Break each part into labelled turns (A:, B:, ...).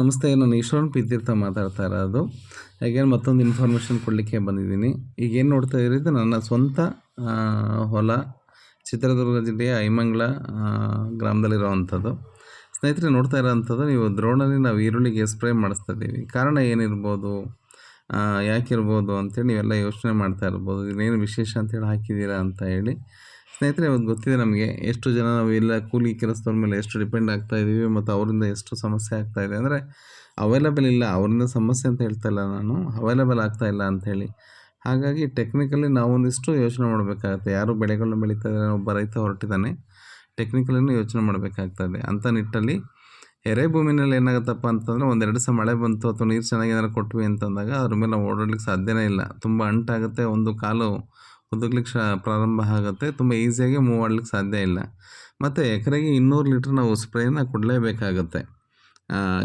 A: ನಮಸ್ತೆ. ನಾನು ಈಶ್ವರನ್ ಪ್ರೀತಿರ್ಥ ಮಾತಾಡ್ತಾ ಇರೋದು. ಹಾಗೇನು ಮತ್ತೊಂದು ಇನ್ಫಾರ್ಮೇಷನ್ ಕೊಡಲಿಕ್ಕೆ ಬಂದಿದ್ದೀನಿ. ಈಗ ಏನು ನೋಡ್ತಾ ಇರೋದು ನನ್ನ ಸ್ವಂತ ಹೊಲ ಚಿತ್ರದುರ್ಗ ಜಿಲ್ಲೆಯ ಐಮಂಗ್ಲ ಗ್ರಾಮದಲ್ಲಿರೋವಂಥದ್ದು. ಸ್ನೇಹಿತರೆ, ನೋಡ್ತಾ ಇರೋವಂಥದ್ದು ನೀವು ದ್ರೋಣಲ್ಲಿ ನಾವು ಈರುಳ್ಳಿಗೆ ಸ್ಪ್ರೇ ಮಾಡಿಸ್ತಾ ಇದ್ದೀವಿ. ಕಾರಣ ಏನಿರ್ಬೋದು? ಯಾಕಿರ್ಬೋದು ಅಂತೇಳಿ ನೀವೆಲ್ಲ ಯೋಚನೆ ಮಾಡ್ತಾ ಇರ್ಬೋದು. ಇದೇನು ವಿಶೇಷ ಅಂತೇಳಿ ಹಾಕಿದ್ದೀರಾ ಅಂತ ಹೇಳಿ. ಸ್ನೇಹಿತರೆ ಇವತ್ತು ಗೊತ್ತಿದೆ ನಮಗೆ. ಎಷ್ಟು ಜನ ನಾವು ಎಲ್ಲ ಕೂಲಿ ಕೆಲಸದವ್ರ ಮೇಲೆ ಎಷ್ಟು ಡಿಪೆಂಡ್ ಆಗ್ತಾ ಇದ್ದೀವಿ ಮತ್ತು ಅವರಿಂದ ಎಷ್ಟು ಸಮಸ್ಯೆ ಆಗ್ತಾ ಇದೆ. ಅಂದರೆ ಅವೈಲಬಲ್ ಇಲ್ಲ, ಅವರಿಂದ ಸಮಸ್ಯೆ ಅಂತ ಹೇಳ್ತಾ ಇಲ್ಲ ನಾನು. ಅವೈಲೇಬಲ್ ಆಗ್ತಾ ಇಲ್ಲ ಅಂಥೇಳಿ ಹಾಗಾಗಿ ಟೆಕ್ನಿಕಲಿ ನಾವೊಂದಿಷ್ಟು ಯೋಚನೆ ಮಾಡಬೇಕಾಗುತ್ತೆ. ಯಾರು ಬೆಳೆಗಳನ್ನ ಬೆಳೀತಾ ಇದ್ದಾರೆ ಒಬ್ಬ ರೈತ ಹೊರಟಿದ್ದಾನೆ. ಟೆಕ್ನಿಕಲಿನೂ ಯೋಚನೆ ಮಾಡಬೇಕಾಗ್ತದೆ ಅಂಥ ನಿಟ್ಟಲ್ಲಿ ಎರೆ ಭೂಮಿನಲ್ಲಿ ಏನಾಗುತ್ತಪ್ಪ ಅಂತಂದರೆ, ಒಂದೆರಡು ಸಹ ಮಳೆ ಬಂತು ಅಥವಾ ನೀರು ಚೆನ್ನಾಗಿ ಏನಾದ್ರು ಕೊಟ್ವಿ ಅಂತಂದಾಗ, ಅದ್ರ ಮೇಲೆ ನಾವು ಓಡಾಡ್ಲಿಕ್ಕೆ ಸಾಧ್ಯನೇ ಇಲ್ಲ. ತುಂಬ ಅಂಟಾಗುತ್ತೆ ಒಂದು ಕಾಲು ಉದುಗ್ಲಿಕ್ಕೆ ಶ, ಪ್ರಾರಂಭ ಆಗುತ್ತೆ. ತುಂಬ ಈಸಿಯಾಗಿ ಮೂವ್ ಮಾಡ್ಲಿಕ್ಕೆ ಸಾಧ್ಯ ಇಲ್ಲ. ಮತ್ತು ಎಕರೆಗೆ ಇನ್ನೂರು ಲೀಟ್ರ್ ನಾವು ಸ್ಪ್ರೇನ ಕೊಡಲೇಬೇಕಾಗತ್ತೆ.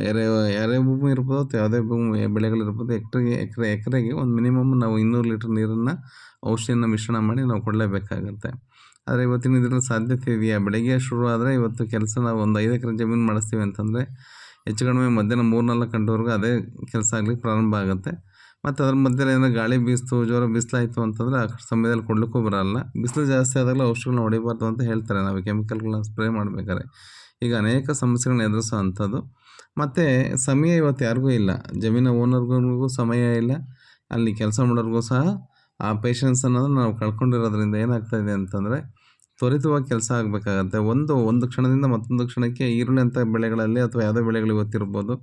A: ಎರೆ ಎರೆ ಭೂಮಿ ಇರ್ಬೋದು ಅಥವಾ ಯಾವುದೇ ಭೂಮಿ ಬೆಳೆಗಳಿರ್ಬೋದು ಎಕರೆಗೆ, ಎಕರೆ, ಎಕರೆಗೆ ಒಂದು ಮಿನಿಮಮ್ ನಾವು ಇನ್ನೂರು ಲೀಟ್ರ್ ನೀರನ್ನು ಔಷಧಿಯನ್ನು ಮಿಶ್ರಣ ಮಾಡಿ ನಾವು ಕೊಡಲೇಬೇಕಾಗತ್ತೆ. ಆದರೆ ಇವತ್ತಿನ ಇದರಲ್ಲಿ ಸಾಧ್ಯತೆ ಇದೆಯಾ? ಬೆಳಗ್ಗೆ ಶುರು ಆದರೆ ಇವತ್ತು ಕೆಲಸ ನಾವು ಒಂದು ಐದು ಎಕರೆ ಜಮೀನು ಮಾಡಿಸ್ತೀವಿ ಅಂತಂದರೆ ಹೆಚ್ಚು ಕಡಿಮೆ ಮಧ್ಯಾಹ್ನ ಮೂರು ನಾಲ್ಕು ಗಂಟೆವರೆಗೂ ಅದೇ ಕೆಲಸ ಆಗ್ಲಿಕ್ಕೆ ಪ್ರಾರಂಭ ಆಗುತ್ತೆ. ಮತ್ತು ಅದ್ರ ಮಧ್ಯದಲ್ಲಿ ಏನೋ ಗಾಳಿ ಬೀಸ್ತು, ಜೋರ ಬಿಸಿಲಾಯಿತು ಅಂತಂದರೆ ಆ ಸಮಯದಲ್ಲಿ ಕೊಡ್ಲಿಕ್ಕೂ ಬರೋಲ್ಲ. ಬಿಸಿಲು ಜಾಸ್ತಿ ಆದಾಗಲೂ ಔಷಧಿಗಳನ್ನ ಹೊಡಿಬಾರ್ದು ಅಂತ ಹೇಳ್ತಾರೆ. ನಾವು ಕೆಮಿಕಲ್ಗಳನ್ನ ಸ್ಪ್ರೇ ಮಾಡಬೇಕಾದ್ರೆ. ಈಗ ಅನೇಕ ಸಮಸ್ಯೆಗಳನ್ನ ಎದುರಿಸೋ ಅಂಥದ್ದು. ಮತ್ತು ಸಮಯ ಇವತ್ತು ಯಾರಿಗೂ ಇಲ್ಲ. ಜಮೀನ ಓನರ್ಗಳಿಗೂ ಸಮಯ ಇಲ್ಲ. ಅಲ್ಲಿ ಕೆಲಸ ಮಾಡೋರಿಗೂ ಸಹ ಆ ಪೇಷನ್ಸ್ ಅನ್ನೋದು ನಾವು ಕಳ್ಕೊಂಡಿರೋದ್ರಿಂದ ಏನಾಗ್ತಾಯಿದೆ ಅಂತಂದರೆ ತ್ವರಿತವಾಗಿ ಕೆಲಸ ಆಗಬೇಕಾಗತ್ತೆ. ಒಂದು ಒಂದು ಕ್ಷಣದಿಂದ ಮತ್ತೊಂದು ಕ್ಷಣಕ್ಕೆ ಈರುಳ್ಳಿ ಅಂತ ಬೆಳೆಗಳಲ್ಲಿ ಅಥವಾ ಯಾವುದೇ ಬೆಳೆಗಳು ಇವತ್ತಿರ್ಬೋದು.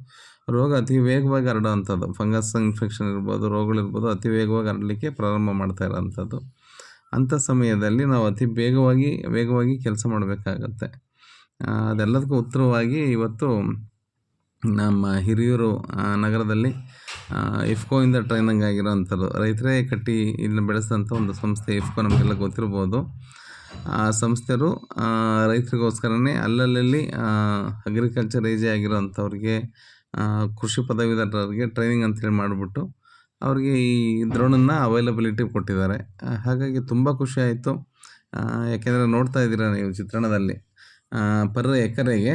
A: ರೋಗ ಅತಿ ವೇಗವಾಗಿ ಹರಡುವಂಥದ್ದು. ಫಂಗಸ್ ಇನ್ಫೆಕ್ಷನ್ ಇರ್ಬೋದು ರೋಗಗಳಿರ್ಬೋದು ಅತಿ ವೇಗವಾಗಿ ಹರಡಲಿಕ್ಕೆ ಪ್ರಾರಂಭ ಮಾಡ್ತಾ ಇರೋವಂಥದ್ದು ಅಂಥ ಸಮಯದಲ್ಲಿ ನಾವು ಅತಿ ಬೇಗವಾಗಿ ವೇಗವಾಗಿ ಕೆಲಸ ಮಾಡಬೇಕಾಗತ್ತೆ. ಅದೆಲ್ಲದಕ್ಕೂ ಉತ್ತರವಾಗಿ ಇವತ್ತು ನಮ್ಮ ಹಿರಿಯೂರು ನಗರದಲ್ಲಿ ಇಫ್ಕೋಯಿಂದ ಟ್ರೈನಿಂಗ್ ಆಗಿರೋವಂಥದ್ದು ರೈತರೇ ಕಟ್ಟಿ ಇಲ್ಲಿ ಬೆಳೆಸಿದಂಥ ಒಂದು ಸಂಸ್ಥೆ ಇಫ್ಕೋ ನಮಗೆಲ್ಲ ಗೊತ್ತಿರ್ಬೋದು. ಆ ಸಂಸ್ಥೆಯರು ರೈತರಿಗೋಸ್ಕರನೇ ಅಲ್ಲಲ್ಲಿ ಅಗ್ರಿಕಲ್ಚರ್ ಏಜೆ ಆಗಿರೋಂಥವ್ರಿಗೆ ಆ, ಕೃಷಿ ಪದವೀಧರರಿಗೆ ಟ್ರೈನಿಂಗ್ ಅಂತೇಳಿ ಮಾಡಿಬಿಟ್ಟು ಅವ್ರಿಗೆ ಈ ದ್ರೋಣನ್ನು ಅವೈಲಬಿಲಿಟಿ ಕೊಟ್ಟಿದ್ದಾರೆ. ಹಾಗಾಗಿ ತುಂಬ ಖುಷಿ ಆಯಿತು. ಯಾಕೆಂದರೆ ನೋಡ್ತಾ ಇದ್ದೀರಾ ನೀವು ಚಿತ್ರಣದಲ್ಲಿ. ಪರ್ ಎಕರೆಗೆ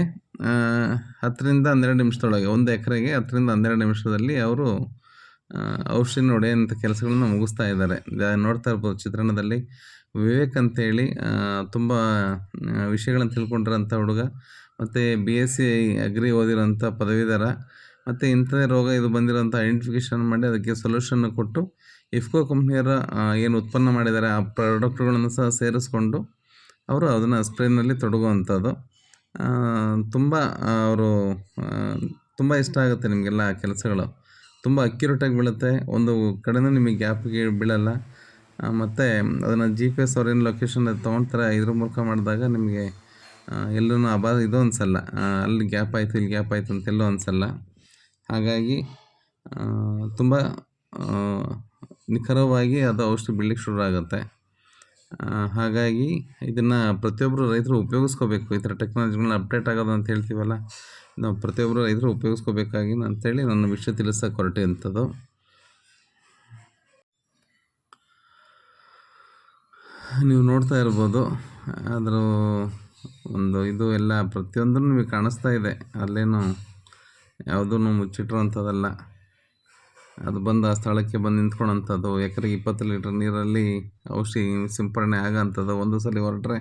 A: ಹತ್ತರಿಂದ ಹನ್ನೆರಡು ನಿಮಿಷದೊಳಗೆ, ಒಂದು ಎಕರೆಗೆ ಹತ್ತರಿಂದ ಹನ್ನೆರಡು ನಿಮಿಷದಲ್ಲಿ ಅವರು ಔಷಧಿ ಹೊಡೆಯೋಂಥ ಕೆಲಸಗಳನ್ನ ಮುಗಿಸ್ತಾ ಇದ್ದಾರೆ. ನೋಡ್ತಾ ಇರ್ಬೋದು ಚಿತ್ರಣದಲ್ಲಿ. ವಿವೇಕ್ ಅಂತೇಳಿ ತುಂಬ ವಿಷಯಗಳನ್ನು ತಿಳ್ಕೊಂಡಿರೋಂಥ ಹುಡುಗ. ಮತ್ತು ಬಿ ಎಸ್ ಸಿ ಅಗ್ರಿ ಓದಿರೋಂಥ ಪದವೀಧರ ಮತ್ತು ಇಂಥದೇ ರೋಗ ಇದು ಬಂದಿರೋಂಥ ಐಡೆಂಟಿಫಿಕೇಷನ್ ಮಾಡಿ ಅದಕ್ಕೆ ಸೊಲ್ಯೂಷನ್ನು ಕೊಟ್ಟು ಇಫ್ಕೋ ಕಂಪ್ನಿಯವರ ಏನು ಉತ್ಪನ್ನ ಮಾಡಿದ್ದಾರೆ, ಆ ಪ್ರಾಡಕ್ಟ್ಗಳನ್ನು ಸಹ ಸೇರಿಸ್ಕೊಂಡು ಅವರು ಅದನ್ನು ಸ್ಪ್ರೇನಲ್ಲಿ ತೊಡಗುವಂಥದ್ದು. ತುಂಬ ಅವರು ತುಂಬ ಇಷ್ಟ ಆಗುತ್ತೆ ನಿಮಗೆಲ್ಲ ಆ ಕೆಲಸಗಳು. ತುಂಬ ಅಕ್ಯುರೇಟಾಗಿ ಬೀಳುತ್ತೆ. ಒಂದು ಕಡೆನೂ ನಿಮಗೆ ಗ್ಯಾಪ್ಗೆ ಬೀಳಲ್ಲ. ಮತ್ತು ಅದನ್ನು ಜಿ ಪಿ ಎಸ್ ಅವ್ರೇನು ಲೊಕೇಶನ್ ತೊಗೊಳ್ತಾರೆ ಇದ್ರ ಮೂಲಕ ಮಾಡಿದಾಗ ನಿಮಗೆ ಎಲ್ಲೂ ಅಬಾ ಇದು ಅನಿಸಲ್ಲ. ಅಲ್ಲಿ ಗ್ಯಾಪ್ ಆಯಿತು, ಇಲ್ಲಿ ಗ್ಯಾಪ್ ಆಯಿತು ಅಂತೆಲ್ಲೂ ಅನಿಸಲ್ಲ. ಹಾಗಾಗಿ ತುಂಬ ನಿಖರವಾಗಿ ಅದು ಔಷಧಿ ಬೀಳಲಿಕ್ಕೆ ಶುರು ಆಗುತ್ತೆ. ಹಾಗಾಗಿ ಇದನ್ನು ಪ್ರತಿಯೊಬ್ಬರು ರೈತರು ಉಪಯೋಗಿಸ್ಕೋಬೇಕು. ಈ ಥರ ಟೆಕ್ನಾಲಜಿಗಳನ್ನ ಅಪ್ಡೇಟ್ ಆಗೋದು ಅಂತ ಹೇಳ್ತೀವಲ್ಲ, ನಾವು ಪ್ರತಿಯೊಬ್ಬರು ರೈತರು ಉಪಯೋಗಿಸ್ಕೋಬೇಕಾಗಿ ಅಂತೇಳಿ ನನ್ನ ವಿಷಯ ತಿಳಿಸೋಕೆ ಹೊರಟೆ ಅಂಥದ್ದು. ನೀವು ನೋಡ್ತಾ ಇರ್ಬೋದು ಅದರ ಒಂದು ಇದು ಎಲ್ಲ ಪ್ರತಿಯೊಂದನ್ನು ನಿಮಗೆ ಕಾಣಿಸ್ತಾ ಇದೆ. ಅಲ್ಲೇನು ಯಾವುದೂ ಮುಚ್ಚಿಟ್ಟಿರುವಂಥದ್ದಲ್ಲ ಅದು ಬಂದು ಆ ಸ್ಥಳಕ್ಕೆ ಬಂದು ನಿಂತ್ಕೊಳ್ಳೋಂಥದ್ದು ಎಕರೆಗೆ ಇಪ್ಪತ್ತು ಲೀಟ್ರ್ ನೀರಲ್ಲಿ ಔಷಧಿ ಸಿಂಪರಣೆ ಆಗೋಂಥದ್ದು. ಒಂದು ಸಲ ಹೊರಟ್ರೆ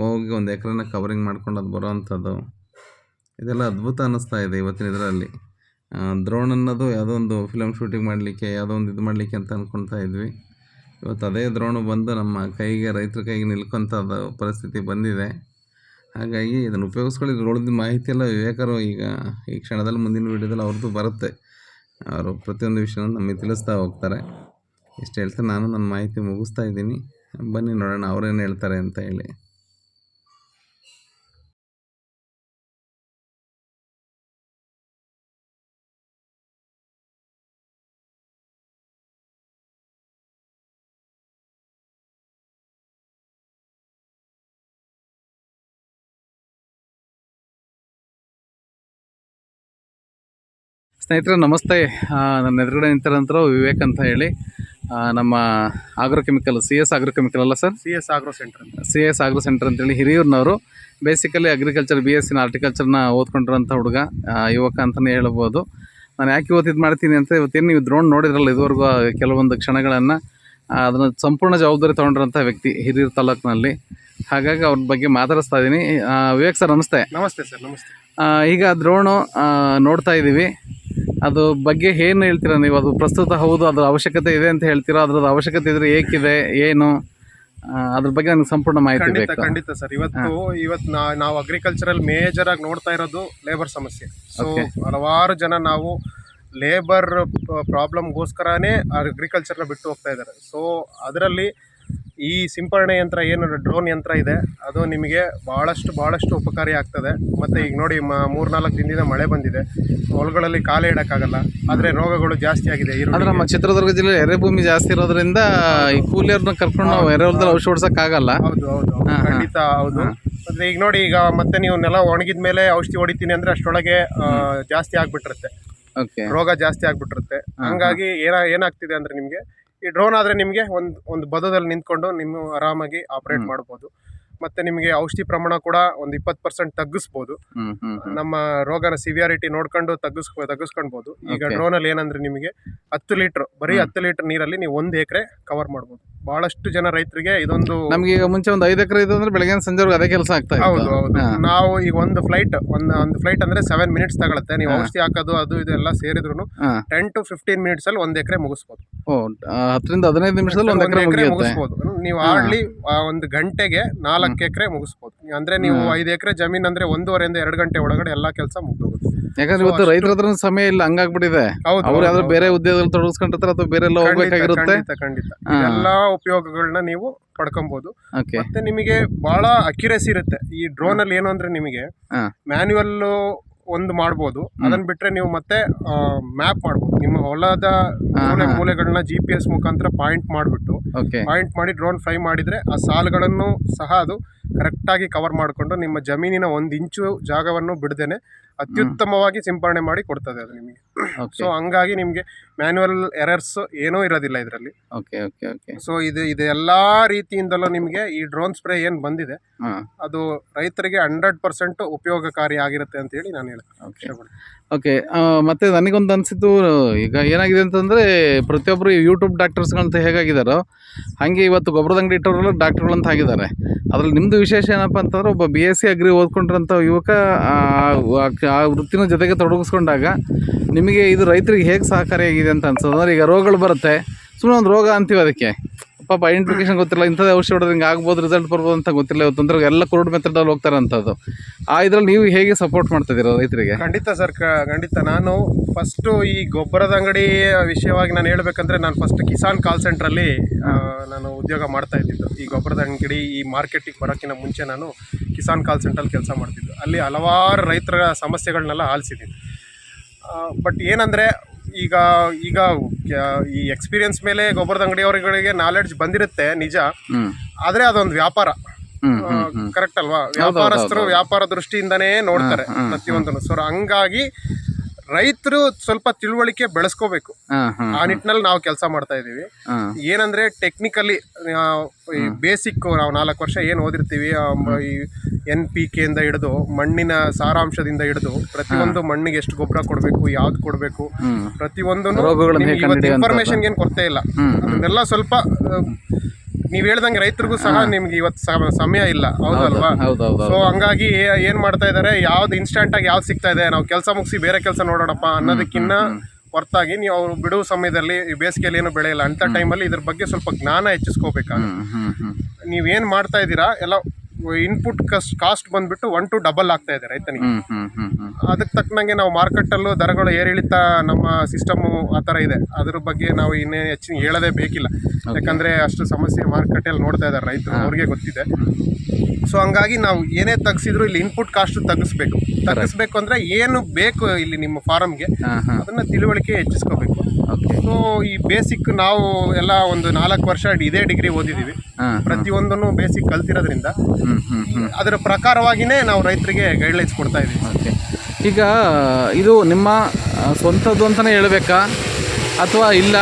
A: ಹೋಗಿ ಒಂದು ಎಕರೆನ ಕವರಿಂಗ್ ಮಾಡ್ಕೊಂಡು ಅದು ಬರೋವಂಥದ್ದು ಇದೆಲ್ಲ ಅದ್ಭುತ ಅನ್ನಿಸ್ತಾ ಇದೆ ಇವತ್ತಿನ ಇದರಲ್ಲಿ. ದ್ರೋಣ್ ಅನ್ನೋದು ಯಾವುದೋ ಒಂದು ಫಿಲಮ್ ಶೂಟಿಂಗ್ ಮಾಡಲಿಕ್ಕೆ, ಯಾವುದೋ ಒಂದು ಇದು ಮಾಡಲಿಕ್ಕೆ ಅಂತ ಅಂದ್ಕೊಳ್ತಾ ಇದ್ವಿ. ಇವತ್ತು ಅದೇ ದ್ರೋಣು ಬಂದು ನಮ್ಮ ಕೈಗೆ, ರೈತರ ಕೈಗೆ ನಿಲ್ಕೊಂಥದ್ದು ಪರಿಸ್ಥಿತಿ ಬಂದಿದೆ. ಹಾಗಾಗಿ ಇದನ್ನು ಉಪಯೋಗಿಸ್ಕೊಳ್ಳಿ. ಉಳಿದ ಮಾಹಿತಿ ಎಲ್ಲ ವಿವೇಕರು ಈಗ ಈ ಕ್ಷಣದಲ್ಲಿ ಮುಂದಿನ ವೀಡಿಯೋದಲ್ಲಿ ಅವ್ರದ್ದು ಬರುತ್ತೆ. ಅವರು ಪ್ರತಿಯೊಂದು ವಿಷಯನೂ ನಮಗೆ ತಿಳಿಸ್ತಾ ಹೋಗ್ತಾರೆ. ಇಷ್ಟು ಹೇಳ್ತಾ ನಾನು ನನ್ನ ಮಾಹಿತಿ ಮುಗಿಸ್ತಾ ಇದ್ದೀನಿ. ಬನ್ನಿ ನೋಡೋಣ ಅವ್ರೇನು ಹೇಳ್ತಾರೆ ಅಂತ ಹೇಳಿ. ಸ್ನೇಹಿತರೆ ನಮಸ್ತೆ. ನನ್ನ ಎದುರುಗಡೆ ನಿಂತಿರೋಂಥವ್ರು ವಿವೇಕ್ ಅಂತ ಹೇಳಿ.
B: ನಮ್ಮ agro chemical C S agro chemical ಅಲ್ಲ sir?
C: C S agro centre ಅಂತ.
B: ಸಿ ಎಸ್ ಆಗ್ರೋ ಸೆಂಟರ್ ಅಂತೇಳಿ ಹಿರಿಯೂರಿನವರು. ಬೇಸಿಕಲಿ ಅಗ್ರಿಕಲ್ಚರ್ ಬಿ ಎಸ್ ಸಿನ ಆರ್ಟಿಕಲ್ಚರ್ನ ಓದ್ಕೊಂಡಿರೋಂಥ ಹುಡುಗ ಯುವಕ ಅಂತಲೇ ಹೇಳ್ಬೋದು. ನಾನು ಯಾಕೆ ಇವತ್ತು ಇದು ಮಾಡ್ತೀನಿ ಅಂತ ಇವತ್ತೇನು ನೀವು ಡ್ರೋನ್ ನೋಡಿದ್ರಲ್ಲ ಇದುವರೆಗೂ ಕೆಲವೊಂದು ಕ್ಷಣಗಳನ್ನು ಅದನ್ನು ಸಂಪೂರ್ಣ ಜವಾಬ್ದಾರಿ ತೊಗೊಂಡಿರೋಂಥ ವ್ಯಕ್ತಿ ಹಿರಿಯೂರು ತಾಲೂಕಿನಲ್ಲಿ. ಹಾಗಾಗಿ ಅವ್ರ ಬಗ್ಗೆ ಮಾತಾಡಿಸ್ತಾ ಇದ್ದೀನಿ. ವಿವೇಕ್ ಸರ್ ನಮಸ್ತೆ.
C: ನಮಸ್ತೆ ಸರ್ ನಮಸ್ತೆ.
B: ಈಗ ದ್ರೋಣ ನೋಡ್ತಾ ಇದ್ದೀವಿ. ಅದು ಬಗ್ಗೆ ಏನು ಹೇಳ್ತೀರಾ ನೀವು? ಅದು ಪ್ರಸ್ತುತ ಹೌದು ಅದರ ಅವಶ್ಯಕತೆ ಇದೆ ಅಂತ ಹೇಳ್ತೀರಾ? ಅದ್ರದ್ದು ಅವಶ್ಯಕತೆ ಇದ್ರೆ ಏಕಿದೆ ಏನು? ಅದ್ರ ಬಗ್ಗೆ ನನಗೆ ಸಂಪೂರ್ಣ ಮಾಹಿತಿ
C: ಖಂಡಿತ
B: ಬೇಕು.
C: ಖಂಡಿತ ಸರ್. ಇವತ್ತು ಇವತ್ತು ನಾ- ನಾವು ಅಗ್ರಿಕಲ್ಚರಲ್ ಮೇಜರ್ ಆಗಿ ನೋಡ್ತಾ ಇರೋದು ಲೇಬರ್ ಸಮಸ್ಯೆ. ಸೊ ಹಲವಾರು ಜನ ನಾವು ಲೇಬರ್ ಪ್ರಾಬ್ಲಮ್ಗೋಸ್ಕರನೇ ಅಗ್ರಿಕಲ್ಚರ್ನ ಬಿಟ್ಟು ಹೋಗ್ತಾ ಇದ್ದಾರೆ. ಸೊ ಅದರಲ್ಲಿ ಈ ಸಿಂಪರಣೆ ಯಂತ್ರ ಏನು ಡ್ರೋನ್ ಯಂತ್ರ ಇದೆ ಅದು ನಿಮಗೆ ಭಾಳಷ್ಟು ಭಾಳಷ್ಟು ಉಪಕಾರಿ ಆಗ್ತದೆ. ಮತ್ತು ಈಗ ನೋಡಿ ಮ ಮೂರ್ನಾಲ್ಕು ದಿನದಿಂದ ಮಳೆ ಬಂದಿದೆ. ಹೊಲಗಳಲ್ಲಿ ಕಾಲೇ ಇಡೋಕ್ಕಾಗಲ್ಲ. ಆದರೆ ರೋಗಗಳು ಜಾಸ್ತಿ ಆಗಿದೆ
B: ಅಂದರೆ ನಮ್ಮ ಚಿತ್ರದುರ್ಗ ಜಿಲ್ಲೆ ಎರೆಭೂಮಿ ಜಾಸ್ತಿ ಇರೋದ್ರಿಂದ ಈ ಕೂಲಿಯರ್ನ ಕರ್ಕೊಂಡು ನಾವು ಎರೆಹೊಲದಲ್ಲಿ ಔಷಧ ಹೊಡ್ಸೋಕ್ಕಾಗಲ್ಲ.
C: ಹೌದು ಹೌದು ಹೌದು.
B: ಹಾ, ಹಾ.
C: ಖಂಡಿತ ಹೌದು. ಮತ್ತೆ ಈಗ ನೋಡಿ ಈಗ ಮತ್ತೆ ನೀವು ನೆಲ ಒಣಗಿದ ಮೇಲೆ ಔಷಧಿ ಹೊಡಿತೀನಿ ಅಂದ್ರೆ ಅಷ್ಟೊಳಗೆ ಆ, ಜಾಸ್ತಿ ಆಗ್ಬಿಟ್ಟಿರುತ್ತೆ.
B: ಓಕೆ.
C: ರೋಗ ಜಾಸ್ತಿ ಆಗ್ಬಿಟ್ಟಿರುತ್ತೆ. ಹಂಗಾಗಿ ಏನ ಏನಾಗ್ತಿದೆ ಅಂದ್ರೆ ನಿಮ್ಗೆ ಈ ಡ್ರೋನ್ ಆದ್ರೆ ನಿಮ್ಗೆ ಒಂದ್ ಒಂದು ಬದದಲ್ಲಿ ನಿಂತ್ಕೊಂಡು ನಿಮ್ಮ ಆರಾಮಾಗಿ ಆಪರೇಟ್ ಮಾಡ್ಬೋದು. ಮತ್ತೆ ನಿಮಗೆ ಔಷಧಿ ಪ್ರಮಾಣ ಕೂಡ ಒಂದು ಇಪ್ಪತ್ತು ಪರ್ಸೆಂಟ್ ತಗ್ಗಿಸ್ಬೋದು. ನಮ್ಮ ರೋಗನ ಸಿವಿಯಾರಿಟಿ ನೋಡ್ಕೊಂಡು ತಗ್ಗಿಸ್ ತಗ್ಗಿಸ್ಕೊಳ್ಬಹುದು ಈಗ. ಡ್ರೋನ್ ಅಲ್ಲಿ ಏನಂದ್ರೆ ನಿಮಗೆ ಹತ್ತು ಲೀಟರ್ ಬರೀ ಹತ್ತು ಲೀಟರ್ ನೀರಲ್ಲಿ ನೀವು ಒಂದು ಎಕರೆ ಕವರ್ ಮಾಡ್ಬೋದು. ಬಹಳಷ್ಟು ಜನ ರೈತರಿಗೆ ಇದೊಂದು
B: ನಮಗೆ ಈಗ ಮುಂಚೆ ಒಂದು ಐದು ಎಕರೆ ಇದೆ ಅಂದ್ರೆ ಬೆಳಗ್ಗೆ ಸಂಜೆವರೆಗೂ ಅದೇ ಕೆಲಸ ಆಗ್ತದೆ
C: ಹೌದು ಹೌದು. ನಾವು ಈಗ ಒಂದು ಫ್ಲೈಟ್ ಒಂದು ಒಂದು ಫ್ಲೈಟ್ ಅಂದ್ರೆ ಸೆವೆನ್ ಮಿನಿಟ್ಸ್ ತಗೊಳುತ್ತೆ. ನೀವು. ಔಷಧಿ ಹಾಕೋದು ಅದು ಇದು ಎಲ್ಲ ಸೇರಿದ್ರು ಟೆನ್ ಟು ಫಿಫ್ಟೀನ್ ಮಿನಿಟ್ಸ್ ಅಲ್ಲಿ ಒಂದು ಎಕರೆ ಮುಗಿಸ್ಬೋದು.
B: ಹತ್ತರಿಂದ ಹದಿನೈದು ನಿಮಿಷದಲ್ಲಿ ಒಂದು ಎಕರೆ
C: ಮುಗಿಸ್ಬೋದು. ನೀವು. ಆಡ್ಲಿ ಒಂದು ಗಂಟೆಗೆ ನಾಲ್ಕು ಎಕರೆ ಮುಗಿಸ್ಬೋದು. ಅಂದ್ರೆ ನೀವು. ಐದು ಎಕರೆ ಜಮೀನ್ ಅಂದ್ರೆ ಒಂದೂವರೆಯಿಂದ ಎರಡು ಗಂಟೆ ಒಳಗಡೆ ಎಲ್ಲಾ ಕೆಲಸ ಮುಗ್ದೋಗುತ್ತೆ.
B: ಯಾಕಂದ್ರೆ ಇವತ್ತು ರೈತರ ಹತ್ರ ಸಮಯ ಇಲ್ಲ ಹಂಗಾಗ್ಬಿಟ್ಟಿದೆ.
C: ಹೌದು
B: ಅವ್ರು ಯಾವ್ದಾದ್ರು ಬೇರೆ ಉದ್ಯೋಗದಲ್ಲಿ ತೊಡಗಿಸ್ಕೊಂಡಿರ್ತಾರೆ ಅಥವಾ ಬೇರೆ ಎಲ್ಲ
C: ಖಂಡಿತ,
B: ಹೋಗ್ಬೇಕಾಗಿರುತ್ತೆ?
C: ಖಂಡಿತ ಖಂಡಿತ. ಎಲ್ಲಾ ಉಪಯೋಗಗಳನ್ನ ನೀವು ಪಡ್ಕೊಬಹುದು
B: ಓಕೆ.
C: ಮತ್ತೆ ನಿಮಗೆ ಬಹಳ ಅಕ್ಯುರೇಸಿ ಇರುತ್ತೆ. ಈ ಡ್ರೋನ್ ಅಲ್ಲಿ ಏನು ಅಂದ್ರೆ ನಿಮಗೆ
B: ಹಾ.
C: ಮ್ಯಾನ್ಯುವಲ್ ಒಂದು ಮಾಡ್ಬೋದು. ಅದನ್ನ ಬಿಟ್ರೆ ನೀವು ಮತ್ತೆ ಮ್ಯಾಪ್ ಮಾಡ್ಬೋದು. ನಿಮ್ಮ ಹೊಲದ ಮೂಲೆ. ಮೂಲೆಗಳನ್ನ ಜಿ ಪಿ ಎಸ್ ಮುಖಾಂತರ ಪಾಯಿಂಟ್ ಮಾಡಿಬಿಟ್ಟು ಪಾಯಿಂಟ್ ಮಾಡಿ ಡ್ರೋನ್ ಫ್ಲೈ ಮಾಡಿದ್ರೆ ಆ ಸಾಲುಗಳನ್ನು ಸಹ ಅದು ಕರೆಕ್ಟಾಗಿ ಕವರ್ ಮಾಡಿಕೊಂಡು ನಿಮ್ಮ ಜಮೀನಿನ ಒಂದು ಇಂಚು ಜಾಗವನ್ನು ಬಿಡದೇನೆ ಅತ್ಯುತ್ತಮವಾಗಿ ಸಿಂಪರಣೆ ಮಾಡಿ ಕೊಡ್ತದೆ ಅದು ನಿಮಗೆ. ಸೊ ಹಂಗಾಗಿ ನಿಮಗೆ ಮ್ಯಾನ್ಯುವಲ್ ಎರರ್ಸ್ ಏನೂ ಇರೋದಿಲ್ಲ ಇದರಲ್ಲಿ.
B: ಓಕೆ ಓಕೆ ಓಕೆ
C: ಸೊ ಇದು ಇದು ಎಲ್ಲ ರೀತಿಯಿಂದಲೂ ನಿಮಗೆ ಈ ಡ್ರೋನ್ ಸ್ಪ್ರೇ ಏನು ಬಂದಿದೆ ಅದು ರೈತರಿಗೆ ಹಂಡ್ರೆಡ್ ಪರ್ಸೆಂಟ್ ಉಪಯೋಗಕಾರಿ ಆಗಿರುತ್ತೆ ಅಂತ ಹೇಳಿ ನಾನು ಹೇಳ್ತೇನೆ.
B: ಓಕೆ ಓಕೆ ಮತ್ತೆ ನನಗೊಂದು ಅನಿಸಿದ್ದು ಈಗ ಏನಾಗಿದೆ ಅಂತಂದರೆ ಪ್ರತಿಯೊಬ್ಬರು ಯೂಟ್ಯೂಬ್ ಡಾಕ್ಟರ್ಸ್ಗಳಂತ ಹೇಗಾಗಿದ್ದಾರೋ ಹಾಗೆ ಇವತ್ತು ಗೊಬ್ಬರದ ಅಂಗಡಿ ಇಟ್ಟವರೆಲ್ಲ ಡಾಕ್ಟರ್ಗಳಂತ ಆಗಿದ್ದಾರೆ. ಅದ್ರಲ್ಲಿ ನಿಮ್ಮದು ವಿಶೇಷ ಏನಪ್ಪ ಅಂತಂದ್ರೆ ಒಬ್ಬ ಬಿ ಎಸ್ ಸಿ ಅಗ್ರಿ ಓದ್ಕೊಂಡಿರೋಂಥ ಯುವಕ ಆ, ವೃತ್ತಿನ ಜೊತೆಗೆ ತೊಡಗಿಸ್ಕೊಂಡಾಗ ನಿಮಗೆ ಇದು ರೈತರಿಗೆ ಹೇಗೆ ಸಹಕಾರಿಯಾಗಿದೆ ಅಂತ ಅನ್ಸೋದು. ಈಗ ರೋಗಗಳು ಬರುತ್ತೆ. ಸುಮ್ಮನೆ ಒಂದು ರೋಗ ಅಂತೀವಿ ಅದಕ್ಕೆ. ಪಾಪ ಐಡೆಂಟಿಫಿಕೇಶನ್ ಗೊತ್ತಿಲ್ಲ. ಇಂಥದ್ದು ಔಷಧಿ ಹೊಡೆದ್ರೆ ಹಿಂಗೆ ಆಗ್ಬೋದು ರಿಸಲ್ಟ್ ಬರ್ಬೋದು ಅಂತ ಗೊತ್ತಿಲ್ಲ ಇವತ್ತು. ಅಂದ್ರೆ ಎಲ್ಲ ಕುರುಡ್ ಮೆಥಡಲ್ಲಿ ಹೋಗ್ತಾರೆ ಅಂಥದ್ದು. ಆ ಇದ್ರಲ್ಲಿ ನೀವು ಹೇಗೆ ಸಪೋರ್ಟ್ ಮಾಡ್ತಿದ್ದೀರಾ ರೈತರಿಗೆ?
C: ಖಂಡಿತ ಸರ್ ಖಂಡಿತ. ನಾನು ಫಸ್ಟು ಈ ಗೊಬ್ಬರದ ಅಂಗಡಿ ವಿಷಯವಾಗಿ ನಾನು ಹೇಳ್ಬೇಕಂದ್ರೆ ನಾನು ಫಸ್ಟ್ ಕಿಸಾನ್ ಕಾಲ್ ಸೆಂಟ್ರಲ್ಲಿ ನಾನು ಉದ್ಯೋಗ ಮಾಡ್ತಾ ಇದ್ದಿದ್ದು. ಈ ಗೊಬ್ಬರದ ಅಂಗಡಿ, ಈ ಮಾರ್ಕೆಟಿಗೆ ಬರೋಕ್ಕಿಂತ ಮುಂಚೆ ನಾನು ಕಿಸಾನ್ ಕಾಲ್ ಸೆಂಟ್ರಲ್ಲಿ ಕೆಲಸ ಮಾಡ್ತಿದ್ದು. ಅಲ್ಲಿ ಹಲವಾರು ರೈತರ ಸಮಸ್ಯೆಗಳನ್ನೆಲ್ಲ ಆಲಿಸಿದ್ದೀನಿ. ಬಟ್ ಏನಂದರೆ ಈಗ ಈಗ ಈ ಎಕ್ಸ್ಪೀರಿಯನ್ಸ್ ಮೇಲೆ ಗೊಬ್ಬರದ ಅಂಗಡಿಯವರುಗಳಿಗೆ ನಾಲೆಡ್ಜ್ ಬಂದಿರುತ್ತೆ ನಿಜ. ಆದ್ರೆ ಅದೊಂದು ವ್ಯಾಪಾರ. ಕರೆಕ್ಟ್ ಅಲ್ವಾ? ವ್ಯಾಪಾರಸ್ಥರು ವ್ಯಾಪಾರ ದೃಷ್ಟಿಯಿಂದನೇ ನೋಡ್ತಾರೆ ಪ್ರತಿಯೊಂದನ್ನು. ಸೊ ಹಂಗಾಗಿ ರೈತರು ಸ್ವಲ್ಪ ತಿಳುವಳಿಕೆ ಬೆಳೆಸ್ಕೋಬೇಕು. ಆ ನಿಟ್ಟಿನಲ್ಲಿ ನಾವು ಕೆಲಸ ಮಾಡ್ತಾ ಇದ್ದೀವಿ ಏನಂದ್ರೆ ಟೆಕ್ನಿಕಲಿ ಈ ಬೇಸಿಕ್ ನಾವು ನಾಲ್ಕು ವರ್ಷ ಏನು ಓದಿರ್ತೀವಿ ಈ ಎನ್ ಪಿ ಇಂದ ಹಿಡಿದು ಮಣ್ಣಿನ ಸಾರಾಂಶದಿಂದ ಹಿಡಿದು ಪ್ರತಿಯೊಂದು ಮಣ್ಣಿಗೆ ಎಷ್ಟು ಗೊಬ್ಬರ ಕೊಡಬೇಕು ಯಾವ್ದು ಕೊಡಬೇಕು ಪ್ರತಿಯೊಂದು? ಇನ್ಫಾರ್ಮೇಶನ್ ಏನು ಕೊರತೆ ಇಲ್ಲ. ಅದನ್ನೆಲ್ಲ ಸ್ವಲ್ಪ ನೀವು ಹೇಳ್ದಂಗೆ ರೈತರಿಗೂ ಸಹ ನಿಮ್ಗೆ ಇವತ್ತು ಸಮಯ ಇಲ್ಲ. ಹೌದಲ್ವಾ
B: ಹೌದೌದು
C: ಸೊ ಹಂಗಾಗಿ ಏ- ಏನ್ ಮಾಡ್ತಾ ಇದಾರೆ? ಯಾವ್ದು ಇನ್ಸ್ಟಂಟ್ ಆಗಿ ಯಾವ್ದು ಸಿಗ್ತಾ ಇದೆ? ನಾವು ಕೆಲಸ ಮುಗಿಸಿ ಬೇರೆ ಕೆಲಸ ನೋಡೋಣಪ್ಪ ಅನ್ನೋದಕ್ಕಿನ್ನ ಹೊರತಾಗಿ ನೀವು ಅವ್ರು ಬಿಡುವ ಸಮಯದಲ್ಲಿ ಈ ಬೇಸಿಗೆಯಲ್ಲಿ ಏನು ಬೆಳೆಯಲ್ಲ. ಅಂತ ಟೈಮಲ್ಲಿ ಇದ್ರ ಬಗ್ಗೆ ಸ್ವಲ್ಪ ಜ್ಞಾನ ಹೆಚ್ಚಿಸ್ಕೋಬೇಕಾಗುತ್ತೆ.
B: ಹ್ಮ್ ಹ್ಮ್ ಹ್ಮ್.
C: ನೀವೇನ್ ಮಾಡ್ತಾ ಇದ್ದೀರಾ? ಎಲ್ಲ ಇನ್ಪುಟ್ ಕಾಸ್ಟ್ ಕಾಸ್ಟ್ ಬಂದ್ಬಿಟ್ಟು ಒನ್ ಟು ಡಬಲ್ ಆಗ್ತಾ ಇದೆ ರೈತನಿಗೆ. ಅದಕ್ಕೆ ತಕ್ಕನಂಗೆ ನಾವು ಮಾರ್ಕೆಟಲ್ಲೂ ದರಗಳು ಏರಿಳಿತ ನಮ್ಮ ಸಿಸ್ಟಮು ಆ ಥರ ಇದೆ. ಅದ್ರ ಬಗ್ಗೆ ನಾವು ಇನ್ನೇ ಹೆಚ್ಚಿನ ಹೇಳೋದೇ ಬೇಕಿಲ್ಲ. ಯಾಕಂದರೆ ಅಷ್ಟು ಸಮಸ್ಯೆ ಮಾರುಕಟ್ಟೆಯಲ್ಲಿ ನೋಡ್ತಾ ಇದ್ದಾರೆ ರೈತರು. ಅವ್ರಿಗೆ ಗೊತ್ತಿದೆ. ಸೊ ಹಂಗಾಗಿ ನಾವು ಏನೇ ತಗ್ಸಿದ್ರು ಇಲ್ಲಿ ಇನ್ಪುಟ್ ಕಾಸ್ಟ್ ತಗ್ಗಿಸ್ಬೇಕು ತಗ್ಗಿಸ್ಬೇಕು ಅಂದ್ರೆ ಏನು ಬೇಕು ಇಲ್ಲಿ ನಿಮ್ಮ ಫಾರಮ್ಗೆ ಅದನ್ನ ತಿಳುವಳಿಕೆ ಹೆಚ್ಚಿಸ್ಕೋಬೇಕು. ಸೊ ಈ ಬೇಸಿಕ್ ನಾವು ಎಲ್ಲ ಒಂದು ನಾಲ್ಕು ವರ್ಷ ಇದೇ ಡಿಗ್ರಿ ಓದಿದ್ದೀವಿ ಪ್ರತಿಯೊಂದನ್ನು ಬೇಸಿಕ್ ಕಲ್ತಿರೋದ್ರಿಂದ ಅದರ ಪ್ರಕಾರವಾಗಿನೇ ನಾವು ರೈತರಿಗೆ ಗೈಡ್ಲೈನ್ಸ್ ಕೊಡ್ತಾ ಇದ್ದೀವಿ
B: ಓಕೆ. ಈಗ ಇದು ನಿಮ್ಮ ಸ್ವಂತದ್ದು ಅಂತಲೇ ಹೇಳಬೇಕಾ? ಅಥವಾ ಇಲ್ಲ.